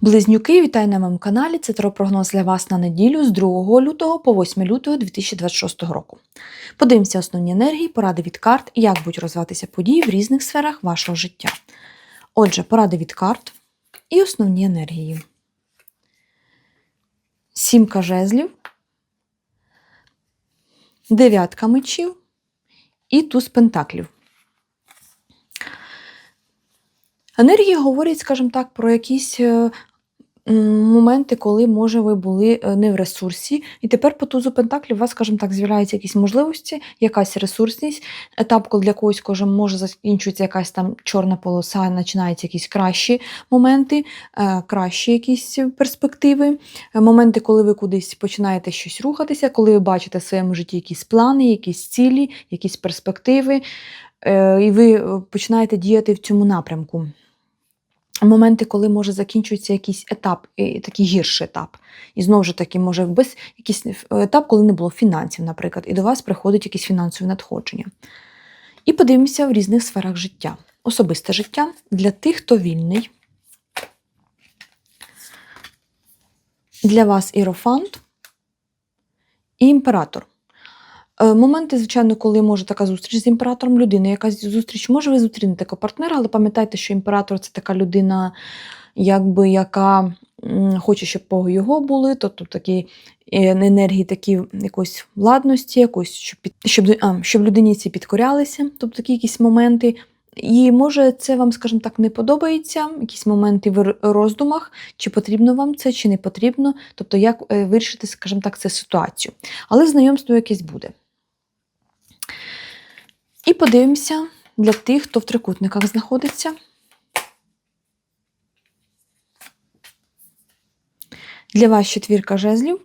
Близнюки, вітаю на моєму каналі. Це прогноз для вас на неділю з 2 лютого по 8 лютого 2026 року. Подивимося основні енергії, поради від карт і як будуть розвиватися події в різних сферах вашого життя. Отже, поради від карт і основні енергії. Сімка жезлів, дев'ятка мечів і туз пентаклів. Енергії говорять, скажімо так, про якісь е, моменти, коли, може, ви були е, не в ресурсі, і тепер по тузу Пентаклів у вас, скажімо так, з'являються якісь можливості, якась ресурсність, етап, коли для когось кожен може закінчується якась там чорна полоса, починаються якісь кращі моменти, е, кращі якісь перспективи, моменти, коли ви кудись починаєте щось рухатися, коли ви бачите в своєму житті якісь плани, якісь цілі, якісь перспективи, і ви починаєте діяти в цьому напрямку моменти, коли може закінчується якийсь етап, і такий гірший етап. І знову ж таки, може без якийсь етап, коли не було фінансів, наприклад, і до вас приходить якісь фінансові надходження. І подивимося в різних сферах життя. Особисте життя для тих, хто вільний. Для вас ірофант і імператор. Е, Моменти, звичайно, коли може така зустріч з імператором людини, якась зустріч, може ви зустрінете такого партнера, але пам'ятайте, що імператор це така людина, якби, яка хоче, щоб його були, тобто такі е, енергії, такі якоїсь владності, якось, щоб, щоб, а, щоб людині ці підкорялися, тобто такі якісь моменти. І може це вам, скажімо так, не подобається, якісь моменти в роздумах, чи потрібно вам це, чи не потрібно, тобто як е, вирішити, скажімо так, цю ситуацію. Але знайомство якесь буде. І подивимося для тих, хто в трикутниках знаходиться. Для вас четвірка жезлів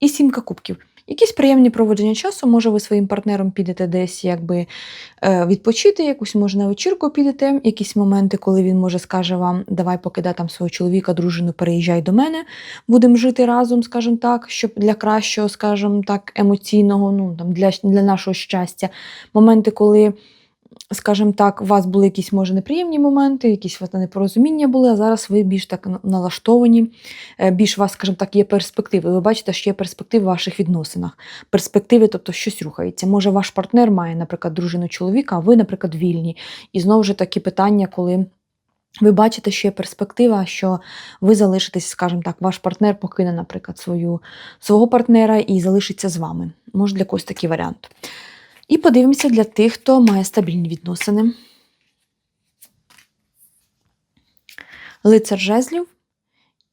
і сімка кубків. Якісь приємні проводження часу, може, ви своїм партнером підете десь якби е, відпочити, якусь, може, на вечірку підете, якісь моменти, коли він може скаже вам, давай покидай там свого чоловіка, дружину, переїжджай до мене, будемо жити разом, скажімо так, щоб для кращого, скажімо так, емоційного, ну там для, для нашого щастя. Моменти, коли скажімо так, у вас були якісь, може, неприємні моменти, якісь непорозуміння були, а зараз ви більш так налаштовані, е, більш у вас, скажімо так, є перспективи. Ви бачите, що є перспективи в ваших відносинах. Перспективи, тобто щось рухається. Може, ваш партнер має, наприклад, дружину чоловіка, а ви, наприклад, вільні. І знову ж такі питання, коли. Ви бачите, що є перспектива, що ви залишитесь, скажімо так, ваш партнер покине, наприклад, свою, свого партнера і залишиться з вами. Може, для когось такий варіант. І подивимося для тих, хто має стабільні відносини. Лицар жезлів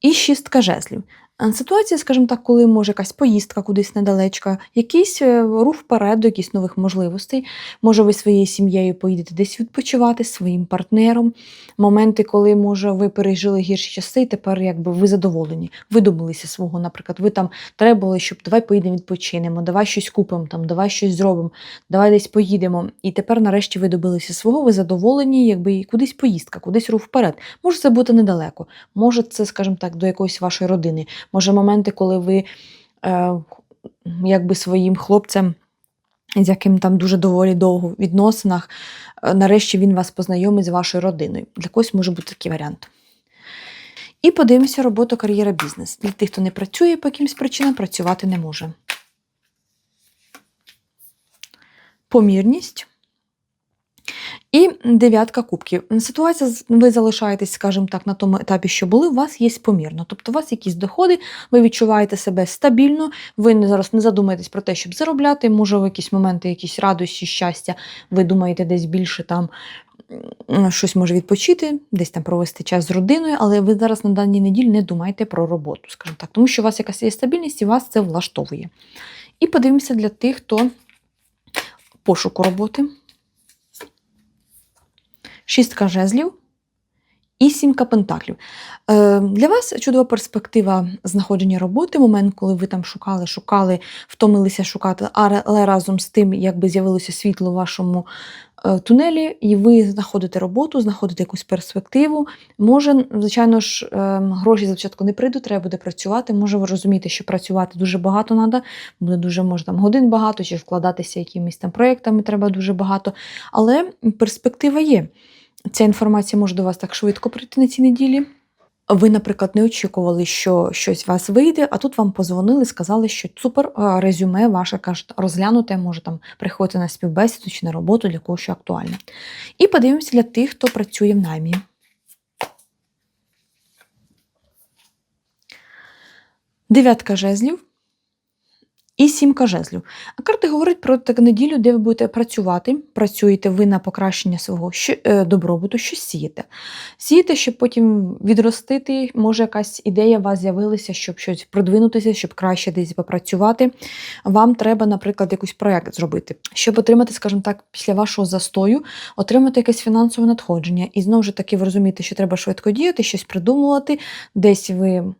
і шістка жезлів. Ситуація, скажімо так, коли може якась поїздка кудись недалечко, якийсь е, рух вперед до якихось нових можливостей. Може, ви своєю сім'єю поїдете десь відпочивати своїм партнером. Моменти, коли, може, ви пережили гірші часи, і тепер якби ви задоволені, ви свого, наприклад, ви там треба було, щоб давай поїдемо відпочинемо, давай щось купимо, там, давай щось зробимо, давай десь поїдемо. І тепер, нарешті, ви добилися свого, ви задоволені, якби кудись поїздка, кудись рух вперед. Може це бути недалеко, може це, скажімо так, до якоїсь вашої родини. Може, моменти, коли ви е, якби своїм хлопцем, з яким там дуже доволі довго в відносинах, е, нарешті він вас познайомить з вашою родиною. Для когось може бути такий варіант. І подивимося роботу, кар'єра, бізнес. Для тих, хто не працює по якимсь причинам, працювати не може. Помірність. І дев'ятка кубків. Ситуація, ви залишаєтесь, скажімо так, на тому етапі, що були, у вас є помірно. Тобто у вас якісь доходи, ви відчуваєте себе стабільно, ви зараз не задумаєтесь про те, щоб заробляти, може, в якісь моменти, якісь радості, щастя, ви думаєте десь більше там щось може відпочити, десь там провести час з родиною, але ви зараз на даній неділі не думаєте про роботу, скажімо так, тому що у вас якась є стабільність і вас це влаштовує. І подивимося для тих, хто пошуку роботи шістка жезлів і сімка пентаклів. Е, Для вас чудова перспектива знаходження роботи, момент, коли ви там шукали, шукали, втомилися шукати, але разом з тим, якби з'явилося світло в вашому е, тунелі, і ви знаходите роботу, знаходите якусь перспективу. Може, звичайно ж, е, гроші спочатку не прийдуть, треба буде працювати. Може, ви розумієте, що працювати дуже багато треба, буде дуже може там годин багато, чи вкладатися якимись там проєктами треба дуже багато. Але перспектива є. Ця інформація може до вас так швидко прийти на цій неділі. Ви, наприклад, не очікували, що щось у вас вийде, а тут вам позвонили, сказали, що супер резюме ваше кажуть, розглянуте, може там приходити на співбесіду чи на роботу для кого що актуально. І подивимося для тих, хто працює в наймі. Дев'ятка жезлів і сімка жезлів. А карти говорять про таку неділю, де ви будете працювати. Працюєте ви на покращення свого е, добробуту, що сієте. Сієте, щоб потім відростити, може якась ідея у вас з'явилася, щоб щось продвинутися, щоб краще десь попрацювати. Вам треба, наприклад, якийсь проєкт зробити, щоб отримати, скажімо так, після вашого застою, отримати якесь фінансове надходження. І знову ж таки, ви розумієте, що треба швидко діяти, щось придумувати, десь ви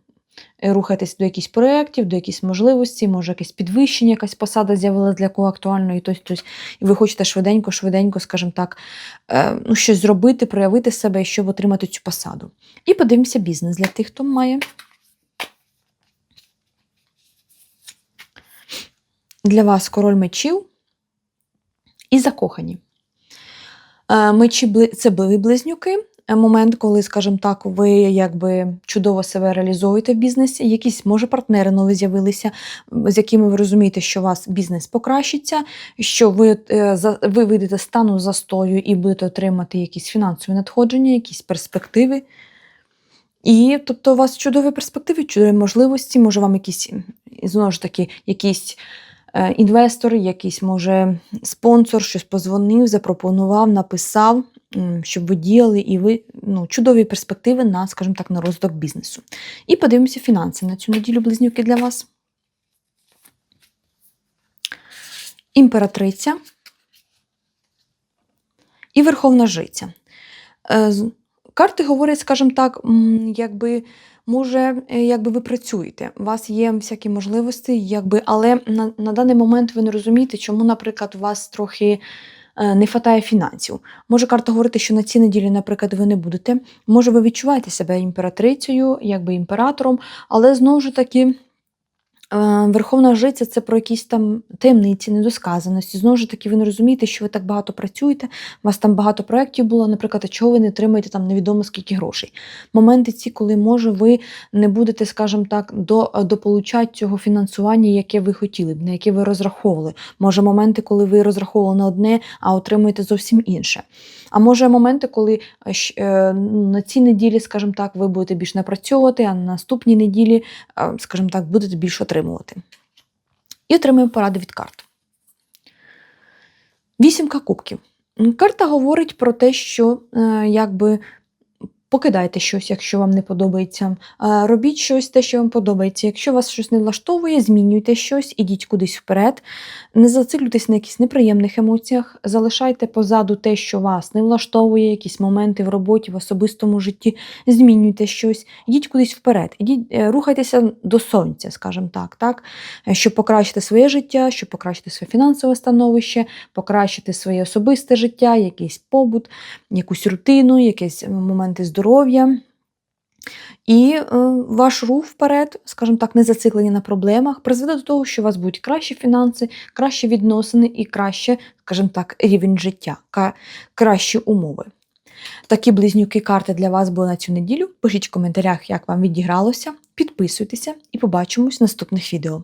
рухаєтесь до якихось проєктів, до якісь можливості, може якесь підвищення, якась посада з'явилася для кого актуально, і тось, тось, і ви хочете швиденько, швиденько, скажімо так, е, ну, щось зробити, проявити себе, щоб отримати цю посаду. І подивимося бізнес для тих, хто має. Для вас король мечів і закохані. Е, Мечі це були близнюки. Момент, коли, скажімо так, ви якби чудово себе реалізуєте в бізнесі. Якісь, може, партнери нові з'явилися, з якими ви розумієте, що у вас бізнес покращиться, що ви, е, ви вийдете стану застою і будете отримати якісь фінансові надходження, якісь перспективи. І тобто у вас чудові перспективи, чудові можливості, може вам якісь, знову ж таки, якісь е, інвестор, якийсь, може, спонсор щось позвонив, запропонував, написав, щоб ви діяли, і ви ну, чудові перспективи на, скажімо так, на розвиток бізнесу. І подивимося фінанси на цю неділю близнюки для вас. Імператриця і Верховна Жриця. Е, Карти говорять, скажімо так, якби може, е, якби ви працюєте, у вас є всякі можливості, якби, але на, на даний момент ви не розумієте, чому, наприклад, у вас трохи не вистачає фінансів. Може карта говорити, що на цій неділі, наприклад, ви не будете. Може, ви відчуваєте себе імператрицею, якби імператором, але знову ж таки. Е, Верховна жриця це про якісь там таємниці, недосказаності. Знову ж таки, ви не розумієте, що ви так багато працюєте, у вас там багато проєктів було, наприклад, чого ви не отримуєте там невідомо скільки грошей. Моменти ці, коли може ви не будете, скажімо так, до, дополучати цього фінансування, яке ви хотіли б, на яке ви розраховували. Може, моменти, коли ви розраховували на одне, а отримуєте зовсім інше. А може моменти, коли е, е, на цій неділі, скажімо так, ви будете більш напрацьовувати, а на наступній неділі, скажімо так, будете більш отримувати. І отримуємо пораду від карт. Вісімка кубків. Карта говорить про те, що е, якби покидайте щось, якщо вам не подобається. Е, Робіть щось, те, що вам подобається. Якщо вас щось не влаштовує, змінюйте щось, ідіть кудись вперед. Не зациклюйтесь на якихось неприємних емоціях, залишайте позаду те, що вас не влаштовує, якісь моменти в роботі, в особистому житті, змінюйте щось, ідіть кудись вперед, ідіть, е, рухайтеся до сонця, скажімо так, так, е, щоб покращити своє життя, щоб покращити своє фінансове становище, покращити своє особисте життя, якийсь побут, якусь рутину, якісь моменти здоров'я. І е, ваш рух вперед, скажімо так, не зациклені на проблемах, призведе до того, що у вас будуть кращі фінанси, кращі відносини і краще, скажімо так, рівень життя, кращі умови. Такі близнюки карти для вас були на цю неділю. Пишіть в коментарях, як вам відігралося, підписуйтеся і побачимось в наступних відео.